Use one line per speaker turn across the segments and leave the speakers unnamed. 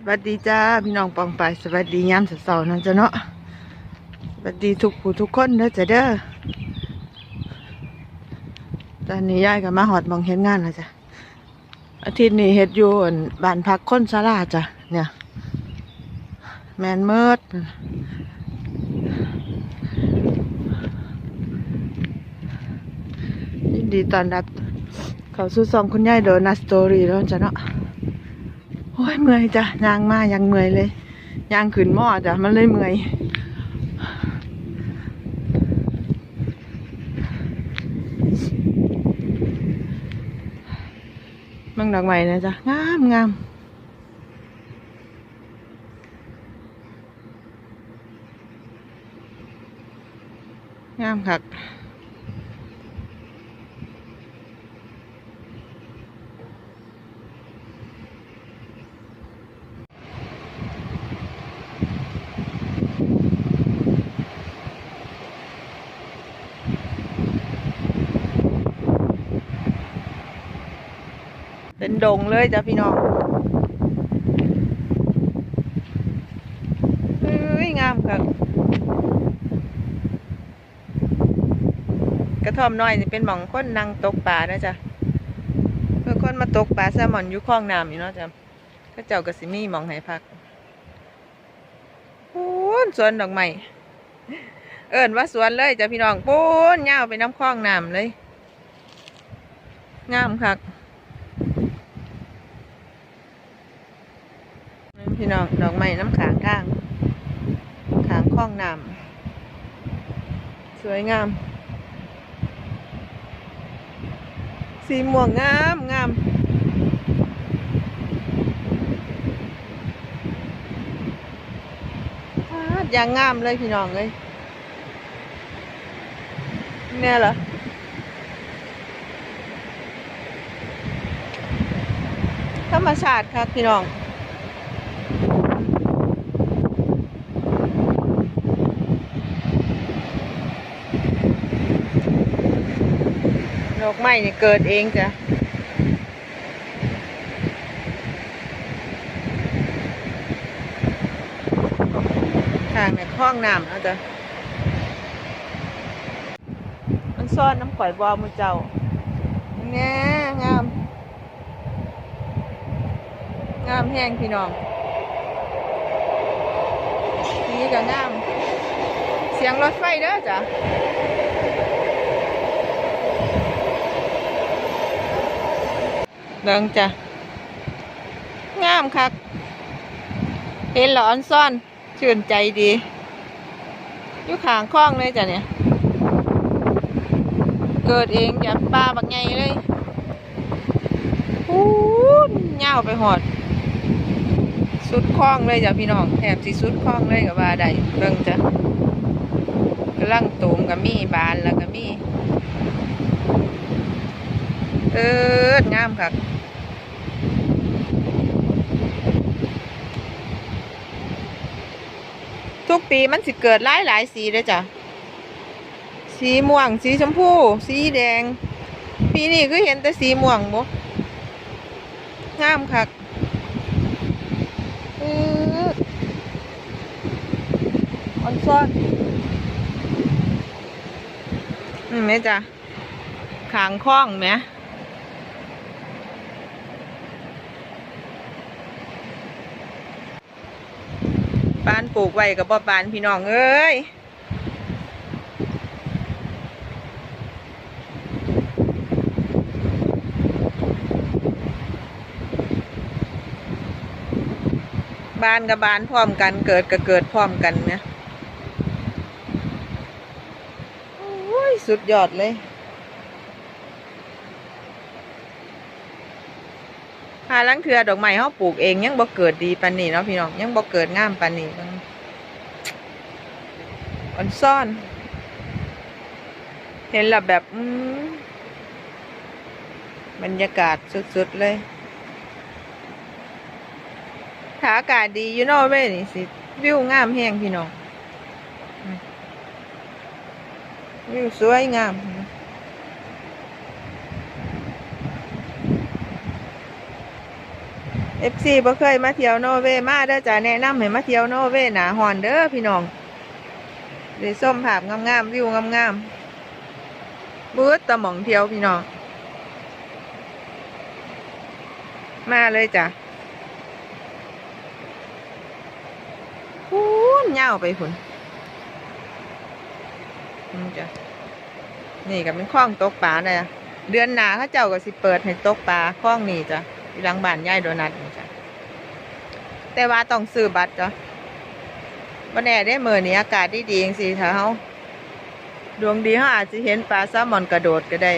สวัสดีจ้าพี่น้องปองไปสวัสดียามสาร์ๆนั่นจ้ะเนาะสวัสดีทุกผู้ทุกคนเด้อจ้ะเด้อตอนนี้ยายก็มาหอดมองเฮ็ดงานแล้วจ้ะอาทิตย์นี้เฮ็ดอยู่อั่นบ้านพักคนสลาจ้ะเนี่ย แมนเมิดยินดีตอนรับเขาสู้ซองคุณยายโดนัสตอรี่แล้วจ้ะเนาะ เมื่อยจ้ะยางมายังเมื่อยเลยยางขึ้นหม้อจ้ะมันเลยเมื่อยมังดอกไม้นะจ๊ะงามงามงามคัก ดงเลยจ้ะพี่น้องเฮ้ยงามคักกระท่อมน้อยนี่เป็นหม่องคนนั่งตกปลานะจ๊ะเพื่อคนมาตกปลาแซลมอนอยู่คลองน้ำอยู่เนาะจ้ะก็เจ้าก็สิมีหมองให้พักปูนสวนดอกไม้เอิญว่าสวนเลยจ้ะพี่น้องปูนยาไปน้ำคลองน้ำเลย งามคัก พี่น้องดอกไม้น้ำขางข้างขางคล้องน้ำสวยงาม สีม่วงงามงามปาดอย่างงามเลยพี่น้องเลยเนี่ยเหรอธรรมชาติครับพี่น้อง อกไม้เนี่ยเกิดเองจ้ะทางเนี่ยคล้องน้ำนะจ๊ะมันซ่อนน้ำข่อยบอมือเจ้าแน่งาม งามแห้งพี่น้องนี่ก็งาม เสียงรถไฟเด้อจ้ะ เดิงจ้ะ งามคัก เห็นหลอนซ่อนชื่นใจดีอยู่ขางคล้องเลยจ้ะเนี่ย เกิดเองจากปลาบักไงเลยอู้เง่าไปหอด สุดคล้องเลยจ้ะพี่น้องแถบสิสุดคล้องเลยกับว่าใดเบิ่งจ้ะกำลังตูมกับมีบานแล้วก็มีเอองามคัก ทุกปีมันสิเกิดหลายหลายสีเลยจ้ะ สีม่วง สีชมพู สีแดง ปีนี้คือเห็นแต่สีม่วงบ่งามคักออออนซ่อนอืมแม่จ้ะขางคล้องไหม ปานปลูกไว้กับบ่ปานพี่น้องเอ้ยบานกับบานพร้อมกันเกิดกับเกิดพร้อมกันเนี่ยโอ้ย สุดยอดเลย หาลังเทือดอกไม้เขาปลูกเอง ยังบ่เกิดดีปานนี้เนาะพี่น้องยังบ่เกิดงามปานนี้เบิ่งอ่อนซ่อน เห็นแล้วแบบอืบรรยากาศสุดๆเลยถ้าอากาศดีอยู่นอกเว้ยนี่สิ วิวงามแห้งพี่น้อง วิวสวยงาม เอฟซีบ่เคยมาเที่ยวโนเวมาเด้อจ้ะแนะนำให้มาเที่ยวโนเวหนาฮอนเด้อพี่น้องได้ส้มภาพงามๆวิวงามๆบื้ตะหม่องเที่ยวพี่น้อง มาเลยจ้ะพูนเงาไปพุ่นนี่จ้ะนี่ก็เป็นคลองตกปลาเลยเดือนหนาเขาเจ้าก็สิเปิดให้ตกปลาคลองนี่จ้ะ อยู่หลังบ้านยายโดนัทนี่จ้ะแต่ว่าต้องซื้อบัตรจ้ะวันแน่ได้เมื่อนี้อากาศดีดีๆจังสิถ้าเขาดวงดีเขาอาจจะเห็นปลาแซลมอนกระโดดก็ได้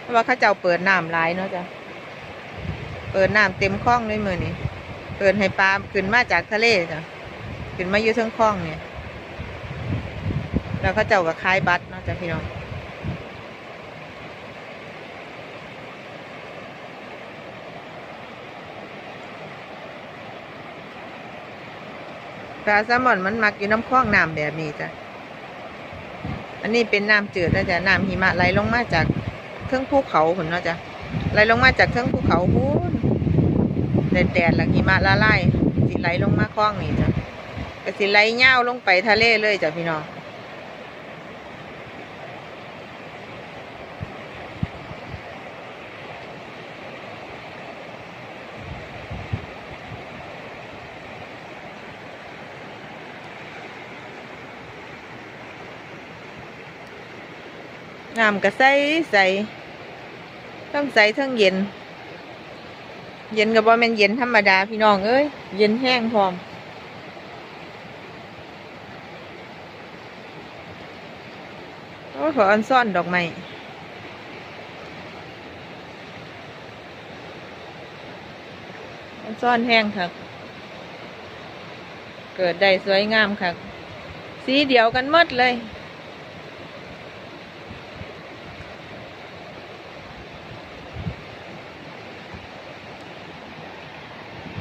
เพราะว่าเขาเจ้าเปิดน้ำลายเนาะจ้ะเปิดน้ำเต็มคลองเลยมือนี้เปิดให้ปลาขึ้นมาจากทะเลจ้ะขึ้นมาอยู่เทั้งคลองเนี่ยแล้วเขาเจ้าก็ขายบัตรเนาะจ้ะพี่น้อง ปลาแซลมอนมันมักอยู่น้ำคลองน้ำแบบนี้จ้ะ อันนี้เป็นน้ำจืดนะจ๊ะน้ำหิมะไหลลงมาจากเทิงภูเขาผนเนาะจ้ะไหลลงมาจากเทิงภูเขาพูนแดดแดดหลังหิมะละลายสิไหลลงมาคลองนี่จ้ะก็สิไหลเง่าลงไปทะเลเลยจ้ะพี่น้อง น้ำก็ใสใสทั้งใสทั้งเย็น เย็นก็บ่แม่นเย็นธรรมดาพี่น้องเอ้ยเย็นแห้งพร้อมโอ้ขออันซ่อนดอกไม้อันซ่อนแห้งครับเกิดได้สวยงามครับสีเดียวกันมดเลย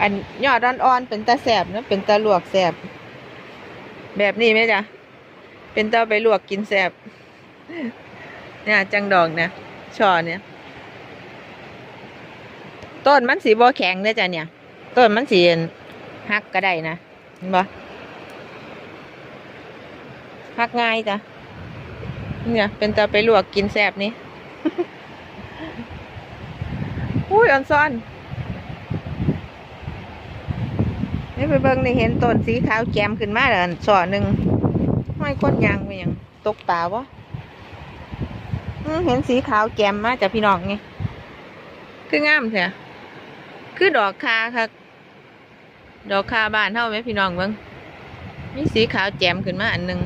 อันยอดอ่อนๆเป็นตาแสบนะเป็นตาลวกแสบ แบบนี้ไหมจ๊ะเป็นตาไปลวกกินแสบเนี่ยจังดอกนี่ยช่อเนี่ย ต้นมันสีบอแข็งเด้อจ้ะเนี่ย ต้นมันสีหักก็ได้นะเห็นบ่หักง่ายจ้ะเนี่ย เป็นตาไปลวกกินแสบนี่อุ้ยอ่อนซ่อน นี่ไปเบิ่งนี่เห็นต้นสีขาวแกมขึ้นมาแล้วสอหนึ่งห้อยก้นยางไปยังตกป่าวะเห็นสีขาวแกมมาจากพี่น้องไงคืองามเถอะคือดอกคาค่ะ ดอกคาบานเท่าไหมพี่น้องเบิ่งมีสีขาวแจมขึ้นมาอันหนึ่ง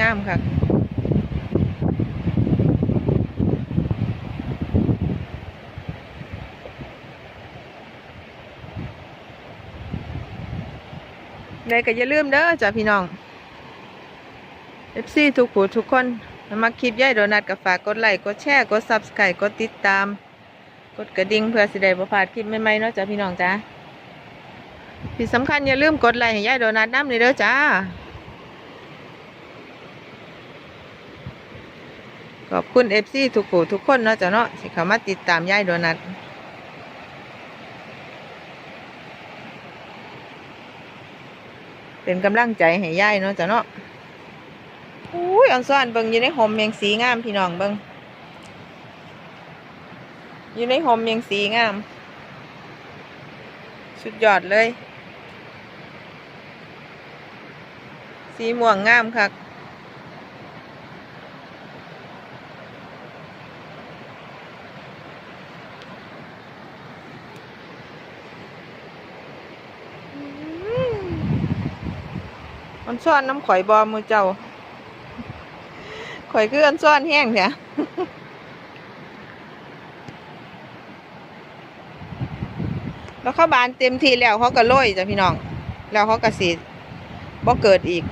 งามค่ะ ได้ก็อย่าลืมเด้อจ้ะพี่น้อง FC ทุกผู้ทุกคนมาคลิปย่ายโดนัทก็ฝากกดไลค์กดแชร์กด Subscribe กดติดตาม กดกระดิ่งเพื่อสิได้บ่พลาดคลิปใหม่ๆเนาะจ้ะพี่น้องจ้าที่สำคัญอย่าลืมกดไลค์ให้ย่ายโดนัทน้ำเลยเด้อจ้าขอบคุณ FC ทุกผู้ทุกคนเนาะจ้ะเนาะสิเข้ามาติดตามย่ายโดนัท เป็นกำลังใจให้ย่ายเนาะจ้ะเนาะอุ้ยอันซ่อนเบิ่งอยู่ในหอมเมียงสีงามพี่น้องเบิ่งอยู่ในหอมเมียงสีงาม สุดยอดเลย สีม่วงงามคับ อันซ่อนน้ำข่อยบอมือเจ้า ข่อยคืออันซ่อนแห้งแท้แล้วเขาบานเต็มทีแล้วเขาก็โรยจ้ะพี่น้อง แล้วเขาก็สีบ่เกิดอีก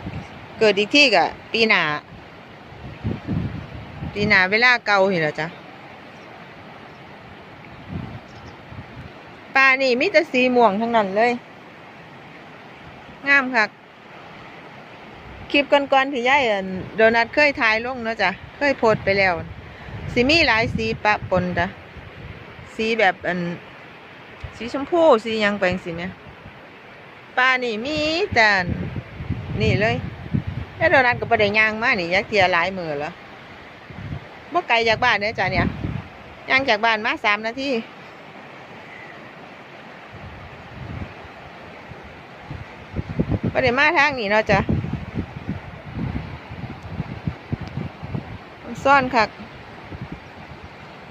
เกิดอีกที่กะปีหนาปีหนาเวลาเก่าเห็นแล้วจ้ะปลานี่มีแต่สีม่วงทั้งนั้นเลย งามคัก คลิปก่อนๆที่ยายอั่นโดนัทเคยถ่ายลงเนาะจ้ะเคยโพสไปแล้วสิมีหลายสีปะปนจ้ะสีแบบอันสีชมพูสียังแปลงสีเนี่ยปลานี่มีแต่นี่เลยแล้วโดนัทก็ประเดี๋ยย่างมานี่ยักเทียหลายมือแล้วบ่ไกลจากบ้านเนี่ยจ้ะเนี่ยย่างจากบ้านมาสามนาทีประเดี๋ยมาทางนี้เนาะจ้ะมัน ซ่อนคัก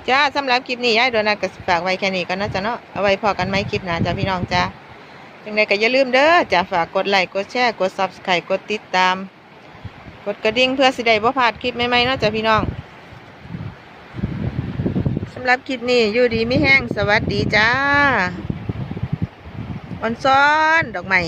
จ้าสำหรับคลิปนี้ยายโดนัทก็ฝากไว้แค่นี้กันนะจ๊ะเนาะเอาไว้พอกันไหมคลิปหน้าจ้าพี่น้องจ้าจังใดก็อย่าลืมเด้อจ้าฝากกดไลค์กดแชร์กด Subscribe กดติดตาม กดกระดิ่งเพื่อสิได้บ่พลาดคลิปใหม่ๆเนาะจ้าพี่น้องสำหรับคลิปนี้อยู่ดีไม่แห้งสวัสดีจ้าอ่อนซ้อนดอกไม้